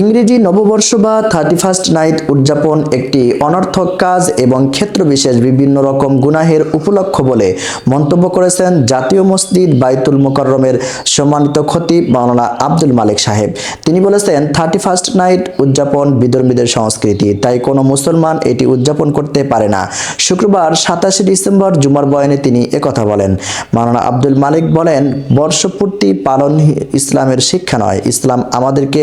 ইংরেজি নববর্ষ বা থার্টি ফার্স্ট নাইট উদযাপন একটি অনর্থক কাজ এবং ক্ষেত্রবিশেষ বিভিন্ন রকম গুনাহের উপলক্ষ বলে মন্তব্য করেছেন জাতীয় মসজিদ বাইতুল মোকাররমের সম্মানিত খতিব মাওলানা আব্দুল মালিক সাহেব। তিনি বলেছেন থার্টি ফার্স্ট নাইট উদযাপন বিধর্মীদের সংস্কৃতি, তাই কোনো মুসলমান এটি উদযাপন করতে পারে না। শুক্রবার সাতাশে ডিসেম্বর জুমার বয়ানে তিনি একথা বলেন। মাওলানা আব্দুল মালিক বলেন, বর্ষপূর্তি পালন ইসলামের শিক্ষা নয়। ইসলাম আমাদেরকে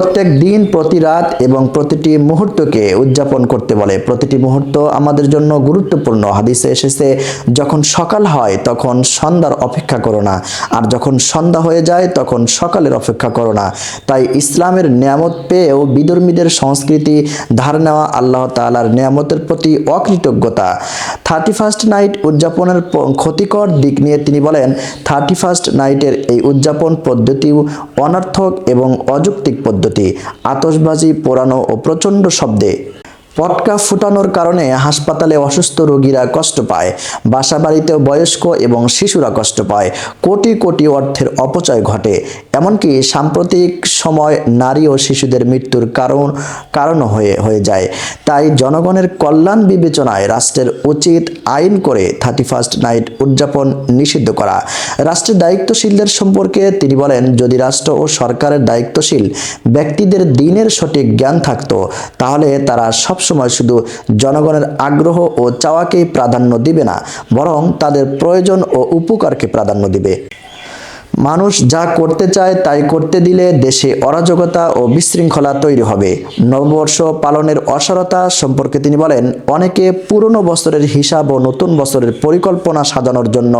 প্রত্যেক দিন, প্রতি রাত এবং প্রতিটি মুহূর্তকে উদযাপন করতে বলে। প্রতিটি মুহূর্ত আমাদের জন্য গুরুত্বপূর্ণ। হাদিসে এসেছে, যখন সকাল হয়, তখন সন্ধ্যার অপেক্ষা করো না। আর যখন সন্ধ্যা হয়ে যায়, তখন সকালের অপেক্ষা করো না। তাই ইসলামের নিয়ামত পেয়েও বিধর্মীদের সংস্কৃতি ধার নেওয়া আল্লাহ তাআলার নিয়ামতের প্রতি অকৃতজ্ঞতা। থার্টি ফার্স্ট নাইট উদযাপনের ক্ষতিকর দিক নিয়ে তিনি বলেন থার্টি ফার্স্ট নাইটের এই উদযাপন পদ্ধতি অনার্থক এবং অযৌক্তিক পদ্ধতি। আতশবাজি, পোড়ানো ও প্রচণ্ড শব্দে পটকা ফুটানোর কারণে হাসপাতালে অসুস্থ রোগীরা কষ্ট পায় বাসা বাড়িতেও বয়স্ক এবং শিশুরা কষ্ট পায়, কোটি কোটি অর্থের অপচয় ঘটে। এমনকি সাম্প্রতিক সময় নারী ও শিশুদের মৃত্যুর কারণ কারণ হয়ে হয়ে যায়। তাই জনগণের কল্যাণ বিবেচনায় রাষ্ট্রের উচিত আইন করে থার্টি ফার্স্ট নাইট উদযাপন নিষিদ্ধ করা। রাষ্ট্রের দায়িত্বশীলদের সম্পর্কে তিনি বলেন, যদি রাষ্ট্র ও সরকারের দায়িত্বশীল ব্যক্তিদের দিনের সঠিক জ্ঞান থাকতো, তাহলে তারা সবসময় শুধু জনগণের আগ্রহ ও চাওয়াকেই প্রাধান্য দিবে না, বরং তাদের প্রয়োজন ও উপকারকে প্রাধান্য দিবে। মানুষ যা করতে চায় তাই করতে দিলে দেশে অরাজকতা ও বিশৃঙ্খলা তৈরি হবে। নববর্ষ পালনের অসারতা সম্পর্কে তিনি বলেন, অনেকে পুরনো বছরের হিসাব ও নতুন বছরের পরিকল্পনা সাজানোর জন্য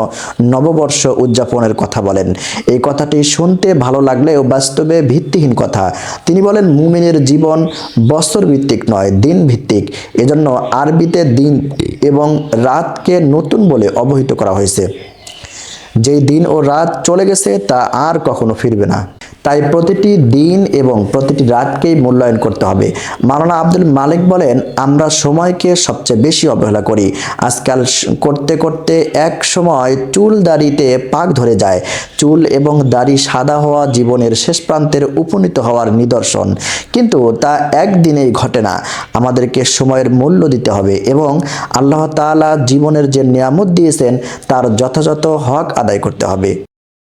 নববর্ষ উদযাপনের কথা বলেন। এই কথাটি শুনতে ভালো লাগলেও বাস্তবে ভিত্তিহীন কথা। তিনি বলেন, মুমিনের জীবন বছর ভিত্তিক নয় দিন ভিত্তিক এজন্য আরবিতে দিন এবং রাতকে নতুন বলে অবহিত করা হয়েছে। যেই দিন ও রাত চলে গেছে তা আর কখনো ফিরবে না। তাই প্রতিটি দিন এবং প্রতিটি রাতকেই মূল্যায়ন করতে হবে। মাওলানা আব্দুল মালিক বলেন, আমরা সময়কে সবচেয়ে বেশি অবহেলা করি। আজকাল করতে করতে এক সময় চুল দাড়িতে পাক ধরে যায়। চুল এবং দাড়ি সাদা হওয়া জীবনের শেষ প্রান্তের উপনীত হওয়ার নিদর্শন। কিন্তু তা একদিনেই ঘটে না। আমাদেরকে সময়ের মূল্য দিতে হবে এবং আল্লাহ তাআলা জীবনের যে নিয়ামত দিয়েছেন, তার যথাযথ হক আদায় করতে হবে।